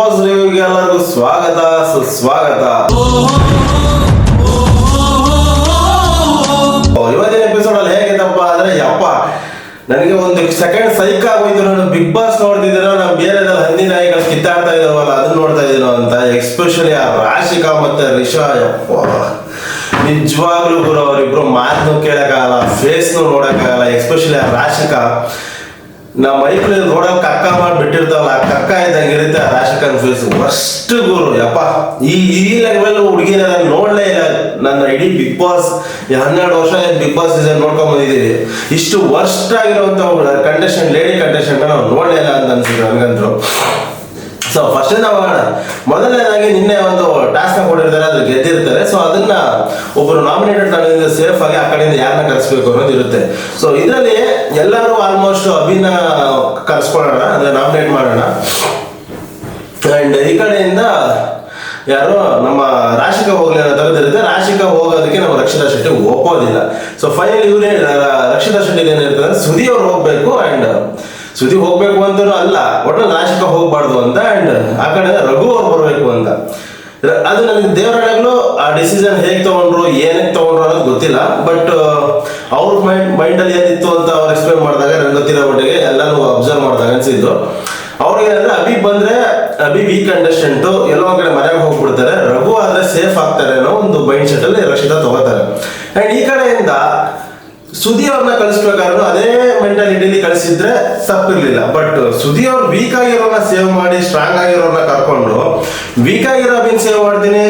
Boss ರಿವ್ಯೂಗೆ ಎಲ್ಲರಿಗೂ ಸ್ವಾಗತ, ಸುಸ್ವಾಗತ. ಇವತ್ತಿನ ಎಪಿಸೋಡ್ ಅಲ್ಲಿ ಹೇಗಿದ್ದಪ್ಪ ಅಂದ್ರೆ, ಯಪ್ಪ, ನನಗೆ ಒಂದು ಸೆಕೆಂಡ್ ಸೈಕ್ ಆಗೋಯ್ತು. ನಾನು ಬಿಗ್ ಬಾಸ್ ನೋಡ್ತಿದ್ದೀನೋ, ನಾವು ಬೇರೆ ಹಂದಿ ನಾಯಿಗಳು ಕಿತ್ತಾಡ್ತಾ ಇದಾವಲ್ಲ ಅದನ್ನ ನೋಡ್ತಾ ಇದೀನೋ ಅಂತ ಎಕ್ಸ್ಪೆಷಲಿ ಆ ರಾಶಿಕಾ ಮತ್ತೆ ರಿಷಾ, ಯಪ್ಪ. ನಿಜವಾಗ್ಲೂ ಗುರು, ಅವರಿಬ್ರು ಮಾತನ್ನು ಕೇಳಕ್ಕಾಗಲ್ಲ ಫೇಸ್ ನೋಡಕ್ಕಾಗಲ್ಲ ಎಕ್ಸ್ಪೆಷಲಿ ಆ ರಾಶಿಕಾ. ನಮ್ಮ ಮೈಕ್ಲ ರೋಡಲ್ಲಿ ಕಕ್ಕ ಮಾಡಿ ಬಿಟ್ಟಿರ್ತಾವಲ್ಲ, ಆ ಕಕ್ಕ ಇದ್ದಂಗೆ ಇರುತ್ತೆ ಆ ರಾಶಿಕನ್ ಫೇಸ್ ವರ್ಸ್ಟ್ ಗುರು, ಯಪ್ಪ. ಈ ಈ ಲೆವೆಲ್ ಹುಡುಗಿನ ನಾನು ನೋಡಲೇ ಇಲ್ಲ. ನನ್ನ ಇಡೀ ಬಿಗ್ ಬಾಸ್ ಹನ್ನೆರಡು ವರ್ಷ ಬಿಗ್ ಬಾಸ್ ಸೀಸನ್ ನೋಡ್ಕೊಂಡ್ ಬಂದಿದ್ದೀವಿ ಇಷ್ಟು ವರ್ಸ್ಟ್ ಆಗಿರುವಂತ ಕಂಟೆಸ್ಟೆಂಟ್ ಲೇಡಿ ಕಂಟೆಸ್ಟೆಂಟ್ ನಾವು ನೋಡಲೇ ಇಲ್ಲ ಅಂತ ಅನ್ಸಿದ್ರು ನನಗಂತೂ ಸೊ ಫಸ್ಟ್ ನಾವು ಮೊದಲನೇದಾಗಿ ನಿನ್ನೆ ಒಂದು ಟಾಸ್ಕ್ ಕೊಟ್ಟಿರ್ತಾರೆ ಅದ್ರ ಗೆದ್ದಿರ್ತಾರೆ. ಸೊ ಅದನ್ನ ಒಬ್ಬರು ನಾಮಿನೇಟೆಡ್ ತಂಡದಿಂದ ಸೇಫ್ ಆಗಿ ಆ ಕಡೆಯಿಂದ ಯಾರನ್ನ ಕರೆಸ್ಬೇಕು ಅನ್ನೋದು ಇರುತ್ತೆ. ಸೊ ಇದರಲ್ಲಿ ಎಲ್ಲರೂ ಆಲ್ಮೋಸ್ಟ್ ಅಭಿನ ಕರೆಸ್ಕೊಳ್ಳೋಣ, ಅಂದ್ರೆ ನಾಮಿನೇಟ್ ಮಾಡೋಣ. ಅಂಡ್ ಈ ಕಡೆಯಿಂದ ಯಾರು ನಮ್ಮ ರಾಶಿಕ ಹೋಗ್ಲಿ ಅನ್ನೋ ತರದಿರುತ್ತೆ ರಾಶಿಕಾ ಹೋಗೋದಕ್ಕೆ ನಾವು ರಕ್ಷಿತಾ ಶೆಟ್ಟಿ ಒಪ್ಪೋದಿಲ್ಲ. ಸೊ ಫೈನಲ್ ಇವ್ರೇ ರಕ್ಷಿತಾ ಶೆಟ್ಟಿ ಏನಿರ್ತದೆ ಸುದಿ ಅವ್ರು ಹೋಗ್ಬೇಕು ಅಂಡ್ ಸುದಿ ಹೋಗ್ಬೇಕು ಅಂತಲೂ ಅಲ್ಲ, ಒಟ್ಟು ನಾಶಕ ಹೋಗ್ಬಾರ್ದು ಅಂತ ಅಂಡ್ ಆ ಕಡೆ ರಘು ಅವ್ರು ಬರಬೇಕು ಅಂತ. ಅದು ನನಗೆ ದೇವರಾಣೆಗಳು ಆ ಡಿಸಿಷನ್ ಹೇಗೆ ತಗೊಂಡ್ರು, ಏನಕ್ಕೆ ತಗೊಂಡ್ರು ಅನ್ನೋದು ಗೊತ್ತಿಲ್ಲ ಬಟ್ ಅವ್ರ ಮೈಂಡ್ ಮೈಂಡಲ್ಲಿ ಏನಿತ್ತು ಅಂತ ಅವ್ರು ಎಕ್ಸ್ಪ್ಲೇನ್ ಮಾಡಿದಾಗ ನನಗೆ ಗೊತ್ತಿರೋ ಮಟ್ಟಿಗೆ ಎಲ್ಲಾನು ಅಬ್ಸರ್ವ್ ಮಾಡಿದಾಗ ಅನ್ಸಿದ್ದು. ಅವ್ರಿಗೆ ಏನಂದ್ರೆ, ಅಭಿ ಬಂದ್ರೆ, ಅಭಿ ವೀಕ್ ಕಂಟೆಸ್ಟೆಂಟ್ ಎಲ್ಲೋ ಒಂದ್ ಕಡೆ ಮನೆಗೆ ಹೋಗ್ಬಿಡ್ತಾರೆ, ರಘು ಆದ್ರೆ ಸೇಫ್ ಆಗ್ತಾರೆ ಅನ್ನೋ ಒಂದು ಮೈಂಡ್ ಸೆಟ್ ಅಲ್ಲಿ ರಕ್ಷಿತಾ ತಗೋತಾರೆ. ಅಂಡ್ ಈ ಕಡೆಯಿಂದ ಸುದಿ ಅವ್ರನ್ನ ಕಳಿಸ್ಬೇಕಾದ್ರೂ ಅದೇ ಮೆಂಟಾಲಿಟಿಲಿ ಕಳಿಸಿದ್ರೆ ತಪ್ಪಿರ್ಲಿಲ್ಲ. ಬಟ್ ಸುದಿ ಅವ್ರು ವೀಕ್ ಆಗಿರೋನ ಸೇವ್ ಮಾಡಿ ಸ್ಟ್ರಾಂಗ್ ಆಗಿರೋನ ಕರ್ಕೊಂಡು ವೀಕ್ ಆಗಿರೋ ಬಿನ್ ಸೇವ್ ಮಾಡ್ತೀನಿ,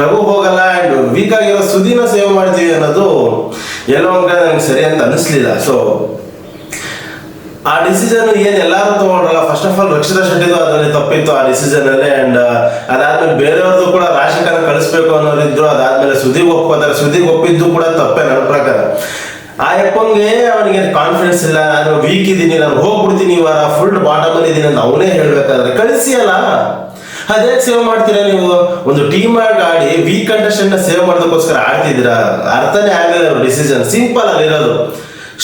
ರಘು ಹೋಗಲ್ಲ ಅಂಡ್ ವೀಕ್ ಆಗಿರೋ ಸುದಿನ ಸೇವ್ ಮಾಡ್ತೀವಿ ಅನ್ನೋದು ಎಲ್ಲೋ ಒಂದ್ ಕಡೆ ನಂಗೆ ಸರಿ ಅಂತ ಅನಿಸ್ಲಿಲ್ಲ. ಸೊ ಆ ಡಿಸಿಷನ್ ಏನ್ ಎಲ್ಲಾರು ತಗೊಂಡ್ರಲ್ಲ ಫಸ್ಟ್ ಆಫ್ ಆಲ್ ರಕ್ಷಿತಾ ಶೆಟ್ಟಿದು ಅದರಲ್ಲಿ ತಪ್ಪಿತ್ತು ಆ ಡಿಸಿಷನ್ ಅಲ್ಲಿ ಅಂಡ್ ಅದಾದ್ಮೇಲೆ ಬೇರೆಯವ್ರದ್ದು ಕೂಡ ರಾಶಿಕರ ಕಳಿಸ್ಬೇಕು ಅನ್ನೋರಿದ್ರು, ಅದಾದ್ಮೇಲೆ ಸುದೀಪ್ ಒಪ್ಕೋತಾರೆ. ಸುದೀಪ್ ಒಪ್ಪಿದ್ದು ಕೂಡ ತಪ್ಪೇ ನನ್ನ ಪ್ರಕಾರ. ಆ ಯಪ್ಪಂಗೆ ಅವನಿಗೆ ಕಾನ್ಫಿಡೆನ್ಸ್ ಇಲ್ಲ, ನಾನು ವೀಕ್ ಇದ್ದೀನಿ, ನಾನು ಹೋಗ್ಬಿಡ್ತೀನಿ ಇವಾಗ ಫುಲ್ ಬಾಟಮ್ ಅಲ್ಲಿ ಇದೀನಿ ಅಂತ ಅವನೇ ಹೇಳ್ಬೇಕಾದ್ರೆ ಕಳಿಸಿ ಅಲ್ಲ. ಅದೇ ಸೇವ್ ಮಾಡ್ತೀರಾ ನೀವು? ಒಂದು ಟೀಮ್ ಆಗಿ ಆಡಿ ವೀಕ್ ಕಂಟೆಸ್ಟೆಂಟ್ ಸೇವ್ ಮಾಡೋದಕ್ಕೋಸ್ಕರ ಆಡ್ತಿದ್ದೀರಾ? ಅರ್ಥನೇ ಆಗಲಿಲ್ಲ ಡಿಸಿಷನ್ ಸಿಂಪಲ್ ಅಲ್ಲಿರೋದು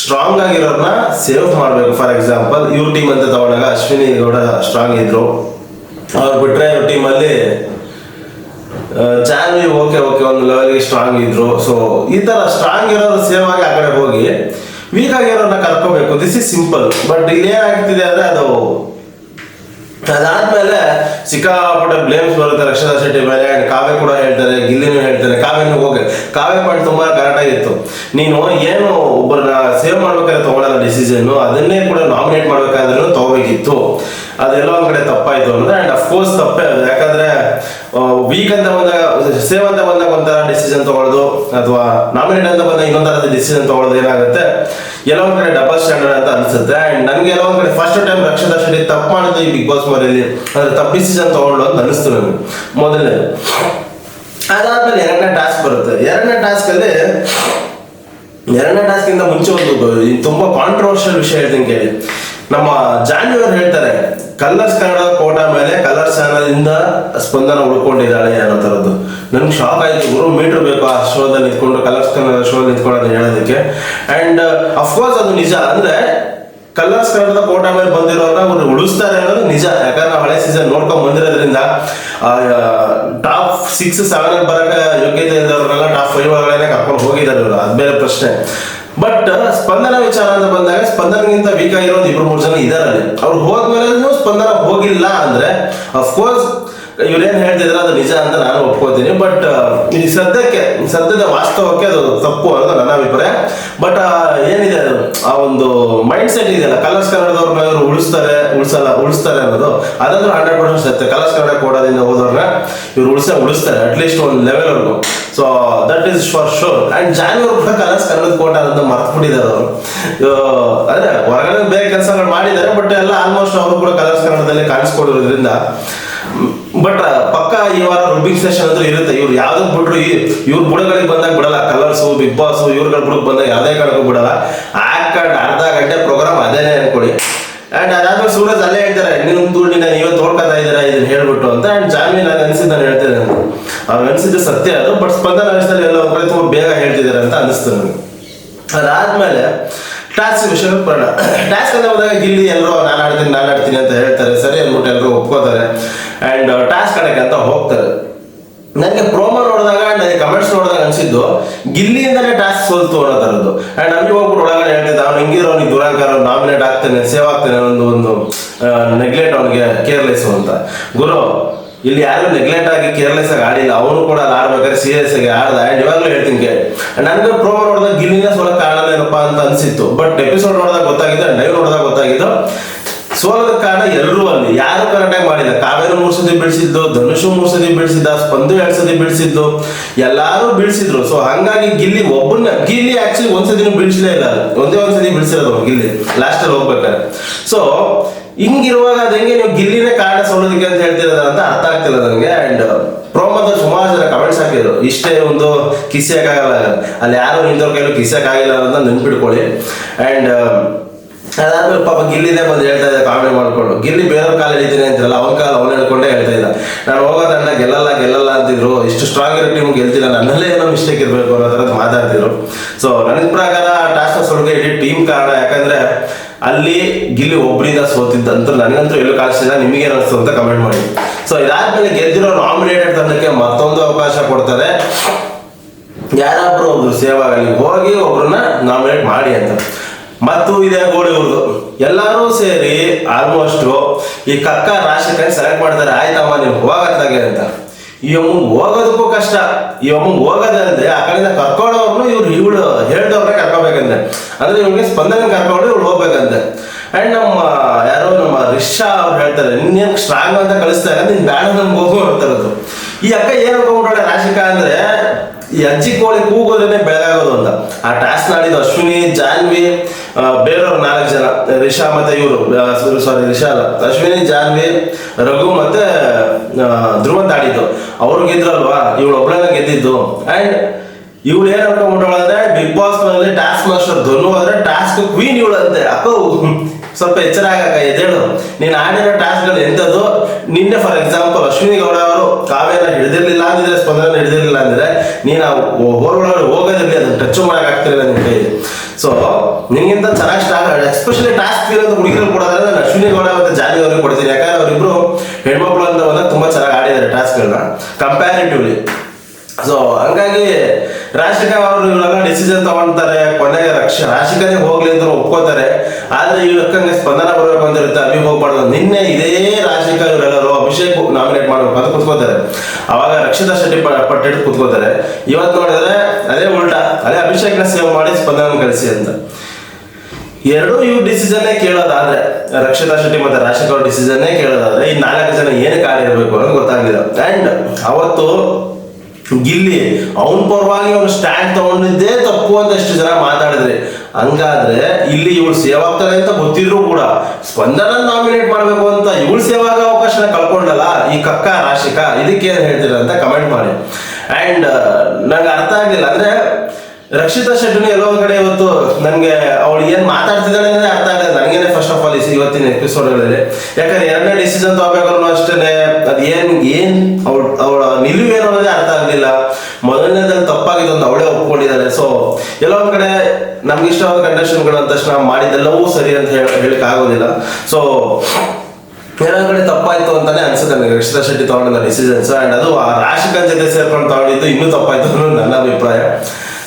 ಸ್ಟ್ರಾಂಗ್ ಆಗಿರೋರ್ನ ಸೇವ್ ಮಾಡಬೇಕು. ಫಾರ್ ಎಕ್ಸಾಂಪಲ್ ಇವ್ರ ಟೀಮ್ ಅಂತ ತಗೊಂಡಾಗ ಅಶ್ವಿನಿ ಗೌಡ ಸ್ಟ್ರಾಂಗ್ ಇದ್ರು. ಅವ್ರು ಬಿಟ್ರೆ ಇವ್ರ ಟೀಮಲ್ಲಿ ಜಾನ್ವಿ, ಓಕೆ ಓಕೆ, ಒಂದು ಲೆವೆಲ್ಗೆ ಸ್ಟ್ರಾಂಗ್ ಇದ್ರು. ಸೊ ಈ ತರ ಸ್ಟ್ರಾಂಗ್ ಇರೋರು ಸೇವ್ ಆಗಿ ಆ ಕಡೆ ಹೋಗಿ ವೀಕ್ ಆಗಿರೋರನ್ನ ಕರ್ಕೋಬೇಕು. ದಿಸ್ ಇಸ್ ಸಿಂಪಲ್ ಬಟ್ ಇಲ್ಲಿ ಏನಾಗ್ತಿದೆ ಅಂದ್ರೆ ಅದು ಅದಾದ್ಮೇಲೆ ಸಿಕ್ಕಾಪಟ್ಟೆ ಬ್ಲೇಮ್ಸ್ ಬರುತ್ತೆ. ರಕ್ಷಣಾ ಶೆಟ್ಟಿ ಮೇಲೆ ಕಾವ್ಯ ಕೂಡ ಹೇಳ್ತಾರೆ, ಗಿಲ್ಲಿನೂ ಹೇಳ್ತಾರೆ. ಕಾವ್ಯನೂ ಹೋಗಿ, ಕಾವ್ಯ ಪಾಯಿಂಟ್ ತುಂಬಾ ಕರೆಕ್ಟ್ ಆಗಿತ್ತು ನೀನು ಏನು ಒಬ್ಬರನ್ನ ಸೇವ್ ಮಾಡ್ಬೇಕಾದ್ರೆ ತಗೊಳ್ಳೋದ ಡಿಸಿಷನ್ ಅದನ್ನೇ ಕೂಡ ನಾಮಿನೇಟ್ ಮಾಡ್ಬೇಕಾದ್ರೂ ತಗೋಬೇಕಿತ್ತು. ಅದೆಲ್ಲ ಒಂದ್ ಕಡೆ ತಪ್ಪಾಯ್ತು ಅಂದ್ರೆ ಅಂಡ್ ಅಫ್ಕೋರ್ಸ್ ತಪ್ಪೇ ಅದು. ಯಾಕಂದ್ರೆ ವೀಕ್ ಅಂತ ಬಂದಾಗ, ಸೇವ್ ಅಂತ ಬಂದಾಗ ಒಂಥರ ಡಿಸಿಷನ್ ತಗೊಳ್ಳೋದು ಅಥವಾ ನಾಮಿನೇಟ್ ಅಂತ ಬಂದಾಗ ಇನ್ನೊಂದರ ಡಿಸಿಷನ್ ತಗೊಳ್ಳೋದು ಏನಾಗುತ್ತೆ? ಎಲ್ಲೋ ಒಂದ್ ಕಡೆ ಡಬಲ್ ಸ್ಟ್ಯಾಂಡರ್ಡ್ ಅಂತ ಅನ್ಸುತ್ತೆ. ಅಂಡ್ ನನಗೆ ಎಲ್ಲೊಂದ್ ಕಡೆ ಫಸ್ಟ್ ಟೈಮ್ ರಕ್ಷಿತಾ ಶೆಟ್ಟಿ ತಪ್ಪು ಮಾಡಿದ್ದು ಈ ಬಿಗ್ ಬಾಸ್ ಮನೆಯಲ್ಲಿ ಅಂದ್ರೆ ತಪ್ಪು ಡಿಸಿಷನ್ ತಗೊಂಡು ಅಂತ ಅನಿಸ್ತು ನನಗೆ. ಮೊದಲನೇ. ಅದಾದ್ಮೇಲೆ ಎರಡನೇ ಟಾಸ್ಕ್ ಬರುತ್ತೆ. ಎರಡನೇ ಟಾಸ್ಕ್ ಅಲ್ಲಿ, ಎರಡನೇ ಟಾಸ್ಕ್ ಇಂದ ಮುಂಚೆ ಒಂದು ತುಂಬಾ ಕಾಂಟ್ರವರ್ಷಿಯಲ್ ವಿಷಯ ಹೇಳ್ತೀನಿ ಕೇಳಿ. ನಮ್ಮ ಜಾನ್ಯವರು ಹೇಳ್ತಾರೆ ಕಲರ್ಸ್ ಕನ್ನಡ ಕೋಟ ಮೇಲೆ ಕಲರ್ಸ್ ಚಾನಲ್ ಇಂದ ಸ್ಪಂದನ ಉಳ್ಕೊಂಡಿದ್ದಾಳೆ ಅನ್ನೋ ತರದ್ದು. ನನ್ಗೆ ಶಾಕ್ ಆಯ್ತು. ಗುರು, ಮೀಟರ್ ಬೇಕು ಆ ಶೋದಲ್ಲಿ ನಿಂತ್ಕೊಂಡು ಕಲರ್ಸ್ ಕನ್ನಡ ಶೋ ನಿಂತ್ಕೊಳ್ಳೋದು ಹೇಳೋದಕ್ಕೆ. ಅಂಡ್ ಅಫ್ಕೋರ್ಸ್ ಅದು ನಿಜ. ಅಂದ್ರೆ ಕಲರ್ಸ್ ಕನ್ನಡದ ಕೋಟ ಮೇಲೆ ಬಂದಿರೋರ್ನ ಅವ್ರು ಉಳಿಸ್ತಾರೆ ಅನ್ನೋದು ನಿಜ. ಯಾಕಂದ್ರೆ ಹಳೆ ಸೀಸನ್ ನೋಡ್ಕೊಂಡ್ ಬಂದಿರೋದ್ರಿಂದ ಟಾಪ್ ಸಿಕ್ಸ್ ಸೆವೆನ್ ಬರಕ ಯೋಗ್ಯತೆ ಇದ್ದವ್ರನ್ನೆಲ್ಲ ಟಾಪ್ ಫೈವ್ ಒಳಗಡೆ ಕರ್ಕೊಂಡು ಹೋಗಿದ್ದಾರೆ ಅದ್ಮೇಲೆ ಪ್ರಶ್ನೆ. ಬಟ್ ಸ್ಪಂದನ ವಿಚಾರ ಅಂತ ಬಂದಾಗ ಸ್ಪಂದನಗಿಂತ ವೀಕ್ ಆಗಿರೋ ಇಬ್ರು ಮೂರು ಜನ ಇದಾರೆ ಅವ್ರು ಹೋದ್ಮೇಲೆ ಸ್ಪಂದನ ಹೋಗಿಲ್ಲ ಅಂದ್ರೆ ಅಫ್ಕೋರ್ಸ್ ಇವ್ರೇನ್ ಹೇಳ್ತಿದ್ರೆ ಅದು ನಿಜ ಅಂತ ನಾನು ಒಪ್ಕೋತೀನಿ. ಬಟ್ ಈ ಸದ್ಯಕ್ಕೆ ಸದ್ಯದ ವಾಸ್ತವಕ್ಕೆ ಅದು ತಪ್ಪು ಅನ್ನೋದು ನನ್ನ ಅಭಿಪ್ರಾಯ. ಬಟ್ ಏನಿದೆ ಅದು? ಆ ಒಂದು ಮೈಂಡ್ ಸೆಟ್ ಇದೆಯಲ್ಲ, ಕಲರ್ಸ್ ಕನ್ನಡದವ್ರನ್ನ ಇವರು ಉಳಿಸ್ತಾರೆ, ಉಳಿಸಲ್ಲ, ಉಳಿಸ್ತಾರೆ ಅನ್ನೋದು, ಅದಂದ್ರೆ ಹಂಡ್ರೆಡ್ ಪರ್ಸೆಂಟ್ ಸತ್ಯ. ಕಲರ್ಸ್ ಕನ್ನಡ ಕೋಡದಿಂದ ಹೋದವ್ರನ್ನ ಇವ್ರು ಉಳಿಸ, ಉಳಿಸ್ತಾರೆ ಅಟ್ಲೀಸ್ಟ್ ಒಂದು ಲೆವೆಲ್ ವರ್ಗು. So that is for sure and ಜಾನ್ವರ್ ಕೂಡ ಕಲರ್ಸ್ ಕನ್ನಡದ ಕೋಟ ಅಂತ ಮರ್ತ್ಬಿಟ್ಟಿದ್ದಾರೆ ಅವರು. ಅಂದ್ರೆ ಹೊರಗಡೆ ಬೇರೆ ಕೆಲಸಗಳು ಮಾಡಿದ್ದಾರೆ ಬಟ್ ಎಲ್ಲ ಆಲ್ಮೋಸ್ಟ್ ಅವರು ಕೂಡ ಕಲರ್ಸ್ ಕನ್ನಡದಲ್ಲಿ ಕಾಣಿಸ್ಕೊಂಡಿರೋದ್ರಿಂದ. ಬಟ್ ಪಕ್ಕ ಈ ವಾರ ರುಬ್ಬಿಂಗ್ ಸೆಷನ್ ಅಂತೂ ಇರುತ್ತೆ. ಇವ್ರು ಯಾವ್ದಕ್ ಬಿಟ್ರು ಇವ್ರ ಬುಡಗಳಿಗೆ ಬಂದಾಗ ಬಿಡಲ್ಲ. ಕಲರ್ಸ್ ಬಿಗ್ ಬಾಸ್ ಇವ್ರಗಳ ಬುಡಕ್ ಬಂದಾಗ ಯಾವ್ದೇ ಕಾರಣಕ್ಕೂ ಬಿಡಲ್ಲ. ಹಾಕೊಂಡು ಅರ್ಧ ಗಂಟೆ ಪ್ರೋಗ್ರಾಮ್ ಅದೇನೆ ಅನ್ಕೊಳ್ಳಿ. ಅಂಡ್ ಅದಾದ್ಮೇಲೆ ಸೂರಜ್ ಅಲ್ಲೇ ಹೇಳ್ತಾರೆ, ನಿಮ್ ದುಡ್ಡಿನ ನೀವೇ ತೋಡ್ಕೊತಾ ಇದ್ದೀರಾ? ಇದನ್ನ ಹೇಳ್ಬಿಟ್ಟು ಅಂತ. ಅಂಡ್ ಜಾಮೀನ್ ನಾನು ಅನ್ಸಿದ್ದು ನಾನು. ಹೇಳ್ತೇನೆ ಅನ್ಸಿದ್ದು ಸತ್ಯ ಅದು ಬಟ್ ಸ್ಪಂದನ ರಾಜ್ಯದಲ್ಲಿ ಎಲ್ಲ ಒಂದ್ ಕಡೆ ತುಂಬಾ ಬೇಗ ಹೇಳ್ತಿದ್ದಾರೆ ಅಂತ ಅನಿಸ್ತು ನನಗೆ ಅದಾದ್ಮೇಲೆ ಟಾಸ್ಕ್ ವಿಷಯ ಬರೋಣ ಟಾಸ್ಕ್ ಅಂತ ಹೋದಾಗ ಗಿಲ್ಲಿ ಎಲ್ಲರೂ ನಾನು ಆಡ್ತೀನಿ ನಾನು ಆಡ್ತೀನಿ ಅಂತ ಹೇಳ್ತಾರೆ. ಸರಿ ಅಂದ್ಬಿಟ್ಟು ಎಲ್ಲರೂ ಒಪ್ಕೋತಾರೆ. ಅಂಡ್ ಟಾಸ್ಕ್ ಕಡೆಗೆ ಅಂತ ಹೋಗ್ತಾರೆ. ನನಗೆ ಪ್ರೋಮೋ ನೋಡಿದಾಗ, ನನಗೆ ಕಮೆಂಟ್ಸ್ ನೋಡಿದಾಗ ಅನಿಸಿದ್ದು, ಗಿಲ್ಲಿಯಿಂದಲೇ ಟಾಸ್ಕ್ ಸೋಲ್ತು ಅನ್ನೋ ಥರದ್ದು ಅಂಡ್ ನಮಗೆ ಹೋಗ್ಬಿಟ್ಟು ಒಳಗಡೆ ಹೇಳ್ತಿದ್ದ, ಅವ್ನು ಹೆಂಗಿರೋ ಅವ್ನಿಗೆ ದುರಾಕಾರ ನಾಮಿನೇಟ್ ಆಗ್ತಾನೆ, ಸೇವ್ ಆಗ್ತಾನೆ, ಒಂದು ಒಂದು ನೆಗ್ಲೆಟ್ ಅವನಿಗೆ ಕೇರ್ಲೆಸ್ ಅಂತ. ಗುರು ಇಲ್ಲಿ ಯಾರು ನೆಗ್ಲೆಕ್ಟ್ ಆಗಿ ಕೇರ್ಲೆಸ್ ಆಗಿ ಆಡಿಲ್ಲ, ಅವನು ಕೂಡ ಅಲ್ಲಿ ಆಡ್ಬೇಕಾದ್ರೆ ಸೀರಿಯಸ್ ಆಗಿ ಆಡ್ದ. ನಿವಾಗ್ಲೂ ಹೇಳ್ತೀನಿ ಕೇಳಿ. ನನಗೆ ಪ್ರೋಮೋ ನೋಡಿದಾಗ ಗಿಲ್ಲಿನೇ ಸೋಲಕ್ಕೆ ಕಾರಣ ಏನಪ್ಪಾ ಅಂತ ಅನ್ಸಿತ್ತು. ಬಟ್ ಎಪಿಸೋಡ್ ನೋಡಿದಾಗ ಗೊತ್ತಾಗಿದ್ದು ಲೈವ್ ನೋಡಿದಾಗ ಗೊತ್ತಾಗಿದ್ದು, ಸೋಲದ ಕಾರಣ ಎಲ್ಲರೂ ಅಲ್ಲಿ. ಯಾರು ಕರೆಕ್ಟಾಗಿ ಮಾಡಿಲ್ಲ. ಕಾವೇರಿ ಮೂರ್ ಸತಿ ಬಿಡಿಸಿದ್ದು ಧನುಷ್ ಮೂರ್ ಸತಿ ಬಿಡಿಸಿದ್ದ ಸ್ಪಂದು ಎರಡ್ ಸತಿ ಬಿಡಿಸಿದ್ದು ಎಲ್ಲಾರು ಬಿಡಿಸಿದ್ರು ಸೊ ಹಂಗಾಗಿ ಗಿಲ್ಲಿ ಒಬ್ಬನ ಗಿಲ್ಲಿ ಆಕ್ಚುಲಿ ಒಂದ್ಸತಿನೂ ಬಿಡಿಸಲೇ ಇಲ್ಲ. ಒಂದೇ ಒಂದ್ಸತಿ ಬಿಡಿಸಿರೋದು ಗಿಲ್ಲಿ. ಲಾಸ್ಟ್ ಅಲ್ಲಿ ಹೋಗ್ಬೇಕಾದ್ರೆ. ಸೊ ಹಿಂಗಿರುವಾಗ ಅದು ಹೆಂಗೆ ನೀವು ಗಿಲ್ಲಿನೇ ಕಾರಣ ಸೋಲೋದಕ್ಕೆ ಅಂತ ಹೇಳ್ತಿರೋದ ಅಂತ ಅರ್ಥ ಆಗ್ತಿಲ್ಲ ನನಗೆ. ಅಂಡ್ ಪ್ರೋಮೋದ ಸುಮಾರು ಜನ ಕಮೆಂಟ್ಸ್ ಹಾಕಿದ್ರು. ಇಷ್ಟೇ ಒಂದು ಕಿಸಿಯಕ್ಕಾಗಲ್ಲ ಅಲ್ಲಿ ಯಾರು ನಿಂತವ್ರ ಕೈಲೂ ಕಿಸಿಯಕ್ಕಾಗಿಲ್ಲ ಅಂತ ನೆನ್ಪಿಡ್ಕೊಳ್ಳಿ ಅಂಡ್ ಅದಾದ್ಮೇಲೆ ಪಾಪ ಗಿಲ್ಲಿದೆ ಬಂದು ಹೇಳ್ತಾ ಇದ್ದೆ ಕಾಮಿಡಿ ಮಾಡ್ಕೊಂಡು. ಗಿಲ್ಲಿ ಬೇರೆಯವ್ರ ಕಾಲ ಹಿಡಿತೀನಿ ಅಂತಿರಲ್ಲ, ಅವನ ಕಾಲ ಅವನ ಹೇಳ್ಕೊಂಡೇ ಹೇಳ್ತಾ ಇದ್ದ. ನಾನು ಹೋಗೋ ತಂಡ ಗೆಲ್ಲಲ್ಲ ಗೆಲ್ಲಲ್ಲ ಅಂತಿದ್ರು. ಇಷ್ಟು ಸ್ಟ್ರಾಂಗ್ ಇರೋ ಟೀಮ್ ಗೆಲ್ತಿಲ್ಲ. ನನ್ನಲ್ಲೇ ಏನೋ ಮಿಸ್ಟೇಕ್ ಇರಬೇಕು ಅನ್ನೋ ಥರದ್ದು ಮಾತಾಡ್ತಿದ್ರು. ಸೊ ನನ್ನ ಪ್ರಕಾರ ಟಾಸ್ಕ್ ಸುಳ್ಗೆ ಇಡೀ ಟೀಮ್ ಕಾರಣ. ಯಾಕಂದ್ರೆ ಅಲ್ಲಿ ಗಿಲ್ಲಿ ಒಬ್ಬರಿಂದ ಸೋತಿದ್ದಂತೂ ನನಗಂತೂ ಎಲ್ಲೂ ಕಾಸ್ಟಿಲ್ಲ ನಿಮಗೆ ಅನಿಸ್ತು ಅಂತ ಕಮೆಂಟ್ ಮಾಡಿ. ಸೊ ಇದಾದ್ಮೇಲೆ ಗೆದ್ದಿರೋ ನಾಮಿನೇಟೆಡ್ ತಂಡಕ್ಕೆ ಮತ್ತೊಂದು ಅವಕಾಶ ಕೊಡ್ತಾರೆ. ಯಾರೊಬ್ರು ಒಬ್ರು ಸೇವ್ ಹೋಗಿ ಒಬ್ರನ್ನ ನಾಮಿನೇಟ್ ಮಾಡಿ ಅಂತ. ಮತ್ತು ಇದೇ ಗೋಳಿ ಎಲ್ಲರೂ ಸೇರಿ ಆಲ್ಮೋಸ್ಟ್ ಈ ಕಕ್ಕ ರಾಶಿಕಾಯಿ ಸೆಲೆಕ್ಟ್ ಮಾಡ್ತಾರೆ. ಆಯ್ತಮ್ಮ, ನೀವು ಹೋಗತ್ತಾಗೆ ಅಂತ. ಅಮ್ಮಂಗ್ ಹೋಗೋದಕ್ಕೂ ಕಷ್ಟ. ಈ ಹೋಗೋದಂದ್ರೆ ಆ ಕಡೆಯಿಂದ ಕರ್ಕೊಂಡವ್ರನ್ನು ಇವ್ರು ಇವಳು ಹೇಳ್ದವ್ರನ್ನ ಕರ್ಕೋಬೇಕಂತೆ. ಅಂದ್ರೆ ಇವ್ಗೆ ಸ್ಪಂದನ ಕರ್ಕೊಂಡು ಇವ್ಳು ಹೋಗ್ಬೇಕಂತೆ. ಅಂಡ್ ನಮ್ಮ, ಯಾರೋ ನಮ್ಮ ರಿಷಾ ಅವ್ರು ಹೇಳ್ತಾರೆ ಇನ್ನೇನು ಸ್ಟ್ರಾಂಗ್ ಅಂತ ಕಳಿಸ್ತಾರೆ ನೀನ್ ಬ್ಯಾಡ ನಮ್ಗೆ ಹೋಗು ಈ ಅಕ್ಕ ಏನ್ ಅನ್ಕೊಂಡ್ಬಿಟ್ಟಾಳೆ ರಾಶಿಕಾ ಅಂದ್ರೆ ಈ ಅಜ್ಜಿ ಕೋಳಿ ಕೂಗೋದೇನೆ ಬೆಳಗಾಗೋದು ಅಂತ. ಆ ಟಾಸ್ ಆಡಿದ್ದು ಅಶ್ವಿನಿ, ಜಾನ್ವಿ ಬೇರೆಯವರು ನಾಲ್ಕು ಜನ. ರಿಷಾ ಮತ್ತೆ ಇವರು. ಸಾರಿ ರಿಷಾ ಅಲ್ಲ. ಅಶ್ವಿನಿ, ಜಾನ್ವಿ, ರಘು ಮತ್ತೆ ಧ್ರುವಂತ ಆಡಿದ್ದು ಅವ್ರು ಗೆದ್ರಲ್ವಾ? ಇವಳು ಒಬ್ಬಳನ್ನ ಗೆದ್ದಿದ್ದು. ಅಂಡ್ ಇವಳು ಏನ್ ಅಂದ್ರೆ ಬಿಗ್ ಬಾಸ್ನಲ್ಲಿ ಟಾಸ್ಕ್ ಮಾಸ್ಟರ್ ಧನು ಆದ್ರೆ ಟಾಸ್ಕ್ ಕ್ವೀನ್ ಇವಳಂತೆ. ಅಕ್ಕೋ ಸ್ವಲ್ಪ ಎಚ್ಚರ ಆಗಕ್ಕ, ಎದ್ದೇಳು. ನೀನ್ ಆಡಿರೋ ಟಾಸ್ಕ್ ಎಂತದ್ದು ನಿನ್ನೆ ಫಾರ್ ಎಕ್ಸಾಂಪಲ್ ಅಶ್ವಿನಿ ಗೌಡ ಅವರು ಕಾವ್ಯನ ಹಿಡಿದಿರ್ಲಿಲ್ಲ ಅಂದಿದ್ರೆ ಸ್ಪಂದನ ಹಿಡಿದಿರ್ಲಿಲ್ಲ ಅಂದ್ರೆ ನೀನು ಆ ಹೋಗೋದಿರಲಿ, ಅದನ್ನ ಟಚ್ ಮಾಡಕ್ ಆಗ್ತಿರಲಿಲ್ಲ ನಿನ್ ಕೈಲಿ ಸೊ ನಿನ್ಗಿಂತ ಚೆನ್ನಾಗಿ ಸ್ಟಾರ್ಟ್ ಎಸ್ಪೆಷಲಿ ಟಾಸ್ಕ್ ಇರೋದು ಹುಡುಗಿರು ಕೊಡೋದ್ರೆ ನಾನು ಅಶ್ವಿನಿ ಗೌಡ ಮತ್ತು ಜಾನಿ ಅವ್ರಿಗೆ ಕೊಡ್ತೀನಿ. ಯಾಕಂದ್ರೆ ಅವರಿಬ್ರು ಹೆಣ್ಮಕ್ಳು ಅಂತ ತುಂಬಾ ಚೆನ್ನಾಗಿ ಆಡಿದ್ದಾರೆ ಟಾಸ್ಕ್ಗಳನ್ನ ಕಂಪ್ಯಾರಿಟಿವ್ಲಿ ಸೊ ಹಂಗಾಗಿ ರಾಜಕೀಯ ಅವರು ಇವಾಗ ಡಿಸಿಷನ್ ತಗೊಂತಾರೆ, ಕೊನೆಗೆ ರಕ್ಷ ರಾಜಕೀಯ ಹೋಗ್ಲಿ ಅಂದ್ರೆ ಒಪ್ಕೋತಾರೆ. ಆದ್ರೆ ಈ ಲೆಕ್ಕಂಗೆ ಸ್ಪಂದನ ಬರಬೇಕು ಅಂತ ಇರುತ್ತೆ ಅಭಿ ಹೋಗ್ಬಾರ್ದು. ನಿನ್ನೆ ಇದೇ ರಾಶಿಕಾ ಇವರೆಲ್ಲರೂ ಅಭಿಷೇಕ್ ನಾಮಿನೇಟ್ ಮಾಡ್ಬೇಕು ಅಂತ ಕುತ್ಕೋತಾರೆ. ಅವಾಗ ರಕ್ಷಿತಾ ಶೆಟ್ಟಿ ಪಟ್ಟಿಟ್ಟು ಕುತ್ಕೋತಾರೆ. ಇವತ್ತು ನೋಡಿದ್ರೆ ಅದೇ ಉಲ್ಟಾ, ಅದೇ ಅಭಿಷೇಕ್ನ ಸೇವ್ ಮಾಡಿ ಸ್ಪಂದನ ಕಳಿಸಿ ಅಂತ. ಎರಡೂ ಇವ್ ಡಿಸಿಷನ್ನೇ ಕೇಳೋದಾದ್ರೆ, ರಕ್ಷಿತಾ ಶೆಟ್ಟಿ ಮತ್ತೆ ರಾಜಶೇಖರ್ ಡಿಸಿಷನ್ ಡಿಸಿಷನ್ನೇ ಕೇಳೋದಾದ್ರೆ, ಈ ನಾಲ್ಕು ಜನ ಏನಕ್ಕೆ ಇರಬೇಕು ಅನ್ನೋದು ಗೊತ್ತಾಗಲಿಲ್ಲ. ಅಂಡ್ ಅವತ್ತು ಗಿಲ್ಲಿ, ಅವನ ಪರವಾಗಿ ಅವನು ಸ್ಟ್ಯಾಂಡ್ ತಗೊಂಡಿದ್ದೇ ತಪ್ಪು ಅಂತ ಎಷ್ಟು ಜನ ಮಾತಾಡಿದ್ರೆ. ಹಂಗಾದ್ರೆ ಇಲ್ಲಿ ಇವಳು ಸೇವ್ ಆಗ್ತಾರೆ ಅಂತ ಗೊತ್ತಿದ್ರು ಕೂಡ ಸ್ಪಂದನ ನಾಮಿನೇಟ್ ಮಾಡಬೇಕು ಅಂತ ಇವಳು ಸೇವ್ ಆಗೋ ಅವಕಾಶನ ಕಳ್ಕೊಂಡಲ್ಲ ಈ ಕಕ್ಕ ರಾಶಿಕಾ ಇದಕ್ಕೆ ಏನ್ ಹೇಳ್ತೀರ ಅಂತ ಕಮೆಂಟ್ ಮಾಡಿ. ಅಂಡ್ ನಂಗೆ ಅರ್ಥ ಆಗ್ಲಿಲ್ಲ. ಅಂದ್ರೆ ರಕ್ಷಿತಾ ಶೆಟ್ಟಿನ ಎಲ್ಲೋ ಕಡೆ ಇವತ್ತು ನನಗೆ ಅವಳು ಏನ್ ಮಾತಾಡ್ತಿದ್ದಾಳೆ ಅಂದ್ರೆ ಅರ್ಥ ಆಗಲ್ಲ. ನನಗೇನೆ ಫಸ್ಟ್ ಆಫ್ ಆಲ್ ಇವತ್ತಿನ ಎಪಿಸೋಡ್ಗಳಲ್ಲಿ ಯಾಕಂದ್ರೆ ಎರಡನೇ ಡಿಸಿಷನ್ ತಗೋಬೇಕಾದ್ರೂ ಅಷ್ಟೇ ಅದ್ ಏನ್ ಏನ್ ಅವಳ ಅವಳ ನಿಲುವು ಏನು ಅನ್ನೋದೇ ಅರ್ಥ ಆಗ್ಲಿಲ್ಲ. ಮೊದಲನೇದಲ್ಲಿ ತಪ್ಪಾಗಿದೆ ಅಂತ ಅವಳೇ ಒಪ್ಕೊಂಡಿದ್ದಾಳೆ. ಸೊ ಎಲ್ಲೋ ಕಡೆ ನಮ್ಗೆ ಇಷ್ಟವಾದ ಕಂಡೀಷನ್ಗಳು ಅಂದ ತಕ್ಷಣ ಮಾಡಿದ್ದೆಲ್ಲವೂ ಸರಿ ಅಂತ ಹೇಳಿಕ್ ಆಗೋದಿಲ್ಲ. ಸೊ ಏನೋ ಕಡೆ ತಪ್ಪಾಯ್ತು ಅಂತಾನೆ ಅನ್ಸುತ್ತೆ ನನಗೆ ರಕ್ಷಿತಾ ಶೆಟ್ಟಿ ತಗೊಂಡಿದ್ದ ಡಿಸಿಷನ್ಸ್ ಅಂಡ್ ಅದು ಆ ರಾಶಿಕನ್ ಜೊತೆ ಸೇರ್ಕೊಂಡು ತಗೊಂಡಿದ್ದು ಇನ್ನೂ ತಪ್ಪಾಯ್ತು ಅನ್ನೋದು ನನ್ನ ಅಭಿಪ್ರಾಯ.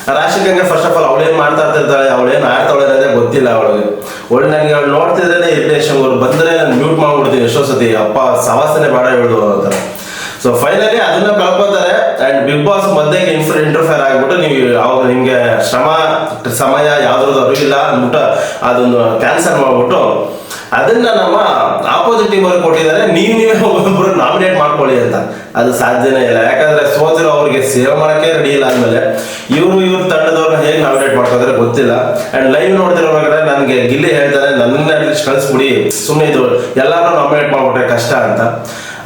ಆ ರಾಶಿಕಂಗೆ ಫಸ್ಟ್ ಆಫ್ ಆಲ್ ಅವಳೇನ್ ಮಾಡ್ತಾ ಇರ್ತಾಳೆ ಅವಳೇನ್ ಆಡ್ತಾಳೆ ಅನ್ನೋದೇ ಗೊತ್ತಿಲ್ಲ ಅವಳಿಗೆ. ಒಳ್ಳೆ ನನಗೆ ಅವಳು ನೋಡ್ತಿದ್ರೆ ಇರಿಟೇಷನ್ ಅವ್ರು ಬಂದ್ರೆ ನಾನು ಮ್ಯೂಟ್ ಮಾಡ್ಬಿಡ್ತೀನಿ ಎಷ್ಟೋ ಸತಿ. ಅಪ್ಪ, ಸವಾಸನೆ ಬೇಡ ಹೇಳುದು ಅಂತ ಸೊ ಫೈನಲಿ ಅದನ್ನ ಕಳ್ಕೊತಾರೆ ಅಂಡ್ ಬಿಗ್ ಬಾಸ್ ಮಧ್ಯೆ ಇಂಟರ್ಫೇರ್ ಆಗ್ಬಿಟ್ಟು ನೀವು ಅವಾಗ ನಿಮ್ಗೆ ಶ್ರಮ, ಸಮಯ ಯಾವ್ದ್ರದ್ದು ಅರಿವಿಲ್ಲ ಅಂದ್ಬಿಟ್ಟು ಅದನ್ನು ಕ್ಯಾನ್ಸಲ್ ಮಾಡ್ಬಿಟ್ಟು ಅದನ್ನ ನಮ್ಮ ಆಪೋಸಿಟ್ ಟೀಮ್ ಅವ್ರಿಗೆ ಕೊಟ್ಟಿದ್ದಾರೆ. ನೀವು ನೀವೇ ಒಬ್ಬೊಬ್ರು ನಾಮಿನೇಟ್ ಮಾಡ್ಕೊಳ್ಳಿ ಅಂತ. ಅದು ಸಾಧ್ಯನೇ ಇಲ್ಲ. ಯಾಕಂದ್ರೆ ಸೋತಿರೋ ಅವ್ರಿಗೆ ಸೇವ್ ಮಾಡಕ್ಕೆ ರೆಡಿ ಇಲ್ಲ ಅಂದ್ಮೇಲೆ ಇವರು ಇವ್ರ ತಂಡದವ್ರನ್ನ ಹೇಗೆ ನಾಮಿನೇಟ್ ಮಾಡ್ಕೋತಾರೆ ಗೊತ್ತಿಲ್ಲ. ಅಂಡ್ ಲೈವ್ ನೋಡ್ತಿರೋ ಒಳಗಡೆ ನನಗೆ ಗಿಲ್ಲಿ ಹೇಳ್ತಾರೆ ನನ್ನ ಅಟ್ಲೀಸ್ಟ್ ಕಳಿಸ್ಬಿಡಿ. ಸುಮ್ಮನೆ ಇದು ಎಲ್ಲಾರು ನಾಮಿನೇಟ್ ಮಾಡ್ಬಿಟ್ರೆ ಕಷ್ಟ ಅಂತ.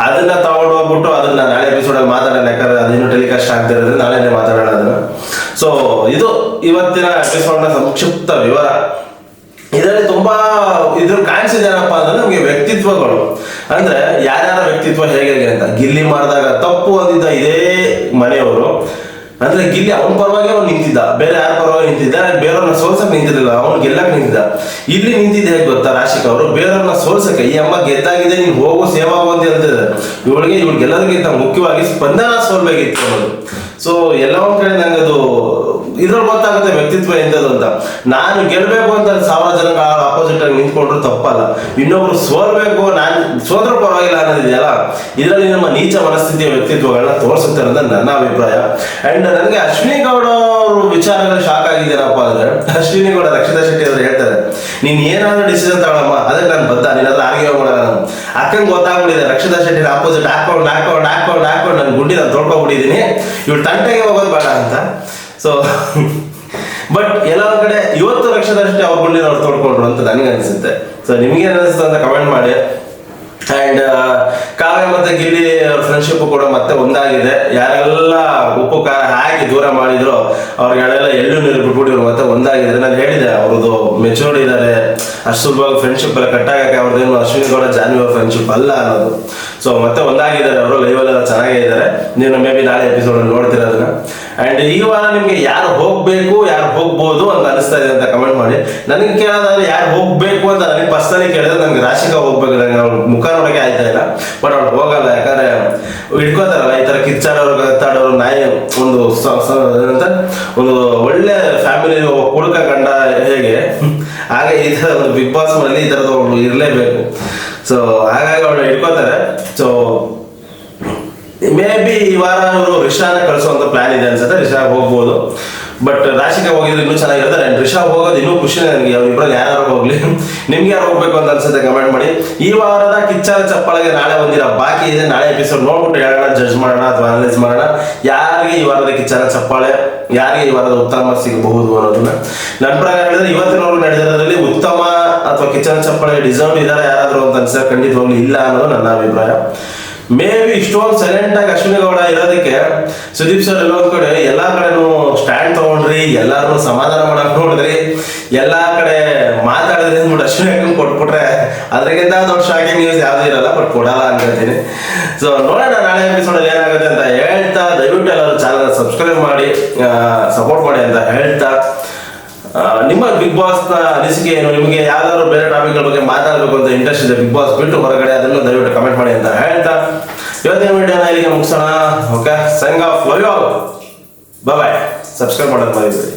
ಅದನ್ನ ತಗೊಂಡು ಹೋಗ್ಬಿಟ್ಟು ಅದನ್ನ ನಾಳೆ ಎಪಿಸೋಡ್ ಅಲ್ಲಿ ಮಾತಾಡೋಣ. ಯಾಕಂದ್ರೆ ಅದಿನ್ನೂ ಟೆಲಿಕಾಸ್ಟ್ ಆಗ್ತಿರೋದ್ರಿಂದ ನಾಳೆನೇ ಮಾತಾಡೋಣ ಅದನ್ನ. ಸೊ ಇದು ಇವತ್ತಿನ ಎಪಿಸೋಡ್ನ ಸಂಕ್ಷಿಪ್ತ ವಿವರ. ಇದರಲ್ಲಿ ತುಂಬಾ ಇದ್ರ ಕಾಣಿಸಿದ ಏನಪ್ಪ ಅಂದ್ರೆ ನಮಗೆ ವ್ಯಕ್ತಿತ್ವಗಳು. ಅಂದ್ರೆ ಯಾರ್ಯಾರ ವ್ಯಕ್ತಿತ್ವ ಹೇಗೆ ಅಂತ. ಗಿಲ್ಲಿ ಮಾಡಿದಾಗ ತಪ್ಪು ಅಂದಿದ್ದ ಇದೇ ಮನೆಯವರು. ಅಂದ್ರೆ ಗಿಲ್ಲಿ ಅವನ ಪರವಾಗಿ ಅವ್ನು ನಿಂತಿದ್ದ. ಬೇರೆ ಯಾರ ಪರವಾಗಿ ನಿಂತಿದ್ದ? ಬೇರೆಯವ್ರನ್ನ ಸೋಲ್ಸಕ್ ನಿಂತಿರ್ಲಿಲ್ಲ. ಅವ್ನು ಗೆಲ್ಲಕ್ ನಿಂತಿದ್ದ. ಇಲ್ಲಿ ನಿಂತಿದ್ದ ಹೇಗೆ ಗೊತ್ತಾ ರಾಶಿಕ್ ಅವರು? ಬೇರೆಯವ್ರನ್ನ ಸೋಲ್ಸಕ್ಕೆ ಈ ಅಮ್ಮ ಗೆದ್ದಾಗಿದೆ, ನೀನು ಹೋಗು, ಸೇವಾ ಅಂತ ಹೇಳ್ತಿದ್ದಾರೆ. ಇವಳಿಗೆ, ಇವಳು ಗೆಲ್ಲೋದಕ್ಕಿಂತ ಮುಖ್ಯವಾಗಿ ಸ್ಪಂದನ ಸೋಲ್ಬೇಕಿತ್ತು ಅನ್ನೋದು ಸೊ ಎಲ್ಲ ಒಂದ್ ಕಡೆ ನಂಗೆ ಅದು ಇದ್ರಲ್ಲಿ ಗೊತ್ತಾಗುತ್ತೆ ವ್ಯಕ್ತಿತ್ವ ಎಂಥದ್ದು ಅಂತ. ನಾನು ಗೆಲ್ಲಬೇಕು ಅಂತ ಸಾವಿರ ಜನ ಅಪೋಸಿಟ್ ಆಗಿ ನಿಂತ್ಕೊಂಡ್ರು ತಪ್ಪಲ್ಲ. ಇನ್ನೊಬ್ರು ಸೋಲ್ಬೇಕು, ನಾನು ಸೋದ್ರ ಪರವಾಗಿಲ್ಲ ಅನ್ನೋದಿದೆಯಲ್ಲ? ಇದರಲ್ಲಿ ನಮ್ಮ ನೀಚ ಮನಸ್ಥಿತಿಯ ವ್ಯಕ್ತಿತ್ವಗಳನ್ನ ತೋರಿಸುತ್ತೆ ಅಂತ ನನ್ನ ಅಭಿಪ್ರಾಯ. ಅಂಡ್ ನನಗೆ ಅಶ್ವಿನಿ ಗೌಡ ಅವರು ವಿಚಾರಗಳು ಶಾಕ್ ಆಗಿದ್ದೀರಪ್ಪ ಅಂದ್ರೆ, ಅಶ್ವಿನಿ ಗೌಡ ರಕ್ಷಿತಾ ಶೆಟ್ಟಿ ಅವರು ಹೇಳ್ತಾರೆ, ನೀನ್ ಏನಾದ್ರೂ ಡಿಸಿಷನ್ ತಗೊಳಮ್ಮ, ಅದಕ್ಕೆ ನಾನು ಬದ್ಧ ನೀನೆಲ್ಲ ಆಗಿ ಹೋಗೋಣ ಅಕ್ಕಂಗೆ ಗೊತ್ತಾಗ್ಬಿಟ್ಟಿದೆ, ರಕ್ಷಿತಾ ಶೆಟ್ಟಿ ಅಪೋಸಿಟ್ ಹಾಕೊಂಡು ಹಾಕೊಂಡು ಹಾಕೊಂಡು ಹಾಕೊಂಡು ನಾನು ಗುಂಡಿ ನಾನು ತೊಳ್ಕೊಬಿಟ್ಟಿದ್ದೀನಿ. ತಂಟೆಗೆ ಹೋಗೋದು ಬೇಡ ಅಂತ. ಸೊ ಬಟ್ ಎಲ್ಲ ಕಡೆ, ಇವತ್ತು ಲಕ್ಷದಷ್ಟೇ ಅವ್ರ ಗುಂಡಿನ ಅವ್ರು ತೊಡ್ಕೊಂಡ್ರು ಅಂತ ನನಗೆ ಅನಿಸುತ್ತೆ ಸೊ ನಿಮ್ಗೆ ಅನಿಸುತ್ತೆ ಅಂತ ಕಮೆಂಟ್ ಮಾಡಿ. ಅಂಡ್ ಕಾವ್ಯ ಮತ್ತೆ ಗಿಲ್ಲಿ ಫ್ರೆಂಡ್ಶಿಪ್ ಕೂಡ ಮತ್ತೆ ಒಂದಾಗಿದೆ. ಯಾರೆಲ್ಲ ಉಪ್ಪು ಖಾರ ಹಾಕಿ ದೂರ ಮಾಡಿದ್ರು ಅವ್ರಿಗೆಲ್ಲ ಎಳ್ಳು ನೀರು ಬಿಟ್ಬಿಟ್ಟಿದ್ರು ಮತ್ತೆ ಒಂದಾಗಿದ್ದಾರೆ ನಾನು ಹೇಳಿದೆ, ಅವ್ರದ್ದು ಮೆಚೂರ್ಡ್ ಇದ್ದಾರೆ. ಅಷ್ಟು ಸುಲಭವಾಗಿ ಫ್ರೆಂಡ್ಶಿಪ್ ಎಲ್ಲ ಕಟ್ಟಾಗಕ್ಕೆ ಅವ್ರದ್ದೇನು ಅಶ್ವಿನಿ ಗೌಡ ಜಾನ್ವಿ ಫ್ರೆಂಡ್ಶಿಪ್ ಅಲ್ಲ ಅನ್ನೋದು. ಸೊ ಮತ್ತೆ ಒಂದಾಗಿದ್ದಾರೆ, ಅವರು ಲೈವ್ ಎಲ್ಲ ಚೆನ್ನಾಗೇ ಇದ್ದಾರೆ. ನೀವು ಮೇ ಬಿ ನಾಳೆ ಎಪಿಸೋಡ್ ನೋಡ್ತೀರ ಅದನ್ನ. ಅಂಡ್ ಈ ವಾರ ನಿಮಗೆ ಯಾರು ಹೋಗಬೇಕು, ಯಾರು ಹೋಗ್ಬೋದು ಅಂತ ಅನಿಸ್ತಾ ಇದೆ ಅಂತ ಕಮೆಂಟ್ ಮಾಡಿ. ನನಗೆ ಕೇಳೋದಾದ್ರೆ ಯಾರು ಹೋಗ್ಬೇಕು ಅಂತ ನನಗೆ ಪರ್ಸನಲಿ ಕೇಳಿದ್ರೆ ನನಗೆ ರಾಶಿಕಾ ಹೋಗ್ಬೇಕು ನನಗೆ ಅವ್ರ ಮುಖ ನೋಡಕ್ಕೆ ಆಯ್ತಾ ಇಲ್ಲ. ಬಟ್ ಅವ್ಳು ಹೋಗಲ್ಲ, ಯಾಕಂದ್ರೆ ಇಟ್ಕೋತಾರಲ್ಲ ಈ ತರ ಕಿಚ್ಚಾಡೋರು ಕತ್ತಾಡೋರು ನಾಯಿ, ಒಂದು ಒಂದು ಒಳ್ಳೆ ಫ್ಯಾಮಿಲಿ ಕುಡುಕ ಗಂಡ ಹೇಗೆ ಹಾಗೆ ಈ ತರ ಒಂದು ಬಿಗ್ ಬಾಸ್ನಲ್ಲಿ ಈ ತರದ ಇರಲೇಬೇಕು. ಸೊ ಹಾಗಾಗಿ ಅವಳು ಹಿಡ್ಕೋತಾರೆ. ಸೊ ಮೇ ಬಿ ಈ ವಾರ ಅವರು ರಿಷಾನ ಕಳಿಸುವಂತ ಪ್ಲಾನ್ ಇದೆ ಅನ್ಸುತ್ತೆ, ರಿಷಾ ಹೋಗ್ಬೋದು. ಬಟ್ ರಾಶಿಗೆ ಹೋಗಿದ್ರೆ ಇನ್ನೂ ಚೆನ್ನಾಗಿರುತ್ತೆ. ಅಂಡ್ ರಿಷಾ ಹೋಗೋದು ಇನ್ನೂ ಖುಷಿ ನನಗೆ. ಇಬ್ಬರಲ್ಲಿ ಯಾರು ಹೋಗ್ಲಿ. ನಿಮ್ಗೆ ಯಾರು ಹೋಗ್ಬೇಕು ಅಂತ ಅನ್ಸುತ್ತೆ ಕಮೆಂಟ್ ಮಾಡಿ. ಈ ವಾರದ ಕಿಚ್ಚರ ಚಪ್ಪಳಗೆ ನಾಳೆ ಒಂದಿರ ಬಾಕಿ ಇದೆ. ನಾಳೆ ಎಪಿಸೋಡ್ ನೋಡ್ಬಿಟ್ಟು ಹೇಳೋಣ ಜಡ್ಜ್ ಮಾಡೋಣ ಅಥವಾ ಅನಲೈಸ್ ಮಾಡೋಣ. ಯಾರಿಗೆ ಈ ವಾರದ ಕಿಚನ್ ಚಪ್ಪಾಳೆ, ಯಾರಿಗೆ ಈ ವಾರದ ಉತ್ತಮ ಸಿಗಬಹುದು ಅನ್ನೋದನ್ನ. ನನ್ನ ಪ್ರಕಾರ ಹೇಳಿದ್ರೆ ಇವತ್ತಿನವರೆಗೂ ನಡೆದಿರೋದ್ರಲ್ಲಿ ಉತ್ತಮ ಅಥವಾ ಕಿಚ್ಚನ ಚಪ್ಪಾಳೆ ಡಿಸರ್ವ್ ಇದಾರೆ ಯಾರಾದರೂ ಅಂತ ಅನ್ಸ ಖಂಡಿತವಾಗ್ಲೂ ಇಲ್ಲ ಅನ್ನೋದು ನನ್ನ ಅಭಿಪ್ರಾಯ. ಮೇ ಬಿ ಇಷ್ಟೊಂದು ಸೈಲೆಂಟ್ ಆಗಿ ಅಶ್ವಿನಿ ಗೌಡ ಇರೋದಕ್ಕೆ ಸುದೀಪ್ ಸರ್ ಎಲ್ಲೊಂದ್ ಕಡೆ ಎಲ್ಲಾ ಕಡೆನೂ ಸ್ಟ್ಯಾಂಡ್ ತಗೊಂಡ್ರಿ ಎಲ್ಲಾರು ಸಮಾಧಾನ ಮಾಡಕ್ ನೋಡಿದ್ರಿ, ಎಲ್ಲಾ ಕಡೆ ಮಾತಾಡಿದ್ರಿ ಅಂದ್ಬಿಟ್ಟು ಅಶ್ವಿನಿ ಅಕ್ಕಂಗ್ ಕೊಟ್ಬಿಟ್ರೆ ಅದ್ರಗಿಂತ ದೊಡ್ಡ ಶಾಕಿಂಗ್ ನ್ಯೂಸ್ ಯಾವ್ದು ಇರಲ್ಲ ಬಟ್ ಕೊಡಲ್ಲ ಅನ್ಕೊಳ್ತೀನಿ ಸೊ ನೋಡೋಣ ನಾಳೆ ಎಪಿಸೋಡ್ ಏನಾಗುತ್ತೆ ಅಂತ ಹೇಳ್ತಾ, ದಯವಿಟ್ಟು ಎಲ್ಲರೂ ಚಾನಲ್ ಸಬ್ಸ್ಕ್ರೈಬ್ ಮಾಡಿ ಸಪೋರ್ಟ್ ಮಾಡಿ ಅಂತ ಹೇಳ್ತಾ. ನಿಮ್ಮ ಬಿಗ್ ಬಾಸ್ನ ಅನಿಸಿಕೆ ಏನು ನಿಮಗೆ ಯಾವ್ದಾದ್ರು ಬೇರೆ ಟಾಪಿಕ್ ಬಗ್ಗೆ ಮಾತಾಡಬೇಕು ಅಂತ ಇಂಟ್ರೆಸ್ಟ್ ಇದೆ ಬಿಗ್ ಬಾಸ್ ಬಿಟ್ಟು ಹೊರಗಡೆ ಅದನ್ನು ದಯವಿಟ್ಟು ಕಮೆಂಟ್ ಮಾಡಿ ಅಂತ ಹೇಳ್ತಾ. ಇವತ್ತಿನ ವಿಡಿಯೋನ ಇಲ್ಲಿಗೆ ಮುಗಿಸೋಣ. Okay song of love you bye subscribe ಮಾಡೋದು ಮರಿಬೇಡಿ.